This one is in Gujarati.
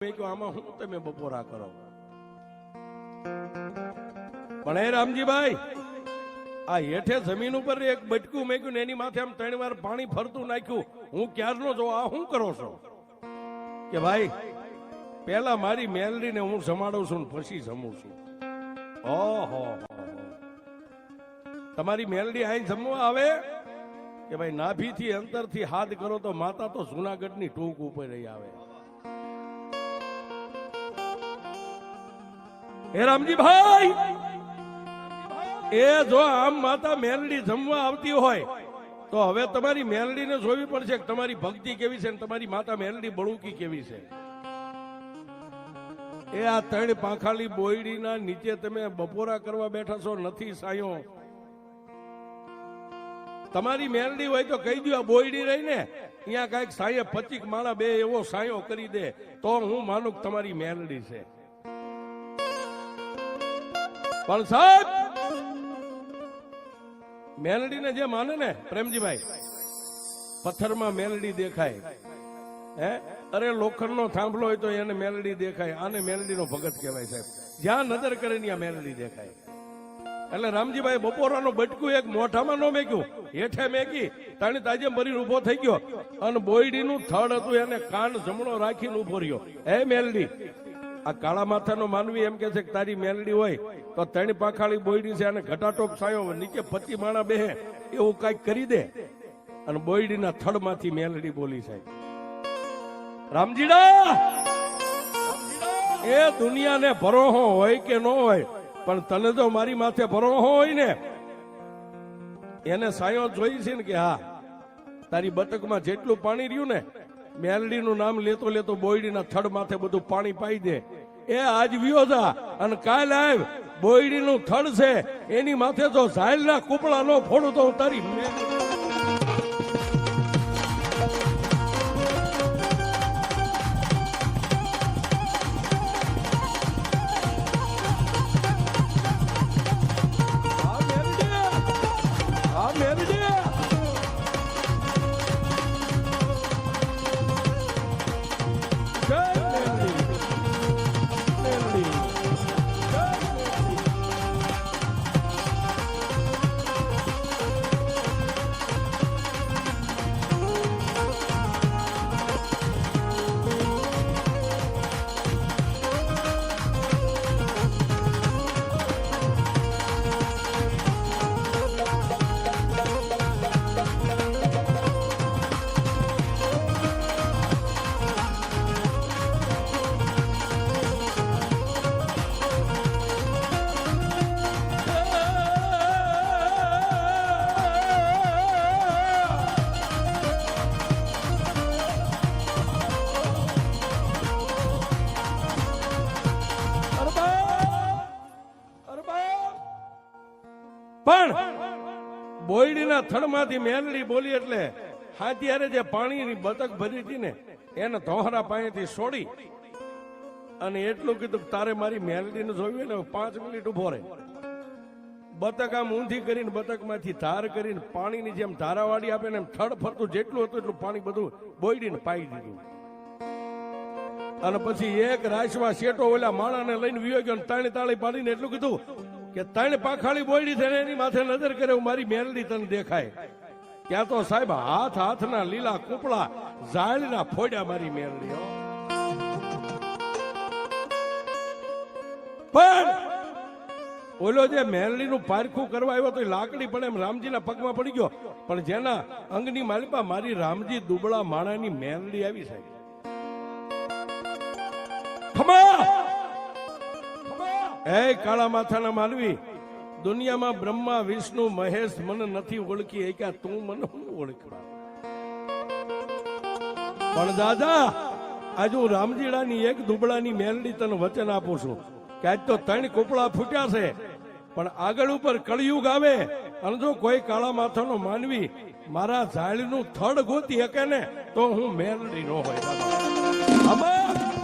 મેં કહ્યું હું બપોરા કરો? પણ એ રામજીભાઈ, આ હેઠે જમીન ઉપર એક બટકું મેક્યું ને એની માથે આમ ત્રણ વાર પાણી ફરતું નાખ્યું. હું ક્યારનો જો આ શું કરો છો? કે ભાઈ પેલા મારી મેલડીને હું જમાડું છું ને પછી જમું છું. ઓહો તમારી મેલડી અહીં જમવા આવે? કે ભાઈ, નાભીથી અંતરથી હાથ કરો તો માતા તો જુનાગઢની ટૂંક ઉપર રહી આવે. હે રામજીભાઈ એ જો આમ માતા મેલડી જમવા આવતી હોય, તો હવે તમારી મેલડીને જોવી પડશે તમારી ભક્તિ કેવી છે અને તમારી માતા મેલડી બળુકી કેવી છે. એ આ ત્રણ પાંખાલી બોયડીના નીચે તમે બપોરા કરવા બેઠા છો, નથી સાયો. તમારી મેલડી હોય તો કહી દો આ બોયડી રહી ને અહીંયા કંઈક સાયે પચીક માળા બે એવો સાયો કરી દે, તો હું માનું કે તમારી મેલડી છે. પણ સાહેબ! મેલડીને જે માને ને, પ્રેમજીભાઈ, પથ્થરમાં મેલડી દેખાય. હે? અરે લોખંડનો થાંભલો હોય તો એને મેલડી દેખાય. આને મેલડીનો ભગત કહેવાય સાહેબ. જ્યાં નજર કરે ત્યાં મેલડી દેખાય. એટલે રામજીભાઈ બપોરાનો બટકું એક મોઢામાં ન મેક્યું. હેઠે મેકી, તાણી તાજે મરીને ઊભો થઈ ગયો. અને બોયડીનું થડ હતું, એને કાન જમણો રાખીને ઊભો રહ્યો. હે મેલડી આ કાળા માથાનો માનવી એમ કે છે કે તારી મેલડી હોય તો ત્રણ પાખાળી બોયડી છે અને ઘટાટોપ સાયો નીચે પતિ માણા બેહે, એવું કંઈક કરી દે. અને બોયડીના થડમાંથી મેલડી બોલી સાહેબ રામજીડા! એ દુનિયાને ભરોહો હોય કે ન હોય, પણ તને તો મારી માથે ભરોહો હોય ને. એને સાયો જોઈ છે ને કે હા, તારી બતકમાં જેટલું પાણી રહ્યું ને મેલડીનું નામ લેતો લેતો બોયડીના થડ માથે બધું પાણી પાઈ દે. એ આજ વિયોજા અને કાલ આવ, બોયડીનું થડ છે. એની માથે તો ઝાયલના કૂપડા નો ફોડું તો હું તારી પણ બોયડીના થડમાંથી મેલડી બોલી એટલે હાથિયારે જે પાણીની બતક ભરી હતી ને, એને ધોહરા પાસેથી છોડી અને એટલું કીધું તારે મારી મેલડીને જોયું ને પાંચ મિનિટ ઊભો રહે. બતક આમ ઊંધી કરીને બતકમાંથી ધાર કરીને પાણીની જેમ ધારાવાળી આપે ને, એમ થડ ફરતું જેટલું હતું એટલું પાણી બધું બોયડીને પાઈ દીધું. અને પછી એક રાસમાં શેટો ઓલા માળાને લઈને વિયો ગયો તાણી તાળી પાડીને એટલું કીધું કે ત્રણ પાખાળી બોયડી થઈને એની માથે નજર કરે મારી મેલડી તને દેખાય. ત્યાં તો સાહેબ હાથ હાથના લીલા કૂપડા ઝાડના ફોડ્યા મારી મેલડી પણ ઓલો જે મેલડીનું પારખું કરવા આવ્યો તો લાકડી પડે એમ રામજીના પગમાં પડી ગયો. પણ જેના અંગની માલિપા મારી રામજી દુબળા માણાની મેલડી આવી સાહેબ. ખમા! એ કાળા માથાના માનવી, દુનિયામાં બ્રહ્મા, વિષ્ણુ, મહેશ મને નથી ઓળખી. એક્યા તું મને હું ઓળખવા? પણ દાદા, આજે હું રામજીડાની એક દુબળાની મેલડી તને વચન આપું છું કે આજ તો ત્રણ કોપડા ફૂટ્યા છે, પણ આગળ ઉપર કળિયુગ આવે. અને જો કોઈ કાળા માથાનો માનવી મારા ઝાડનું થડ ગોતી શકે ને, તો હું મેલડી નો હોય. આમાં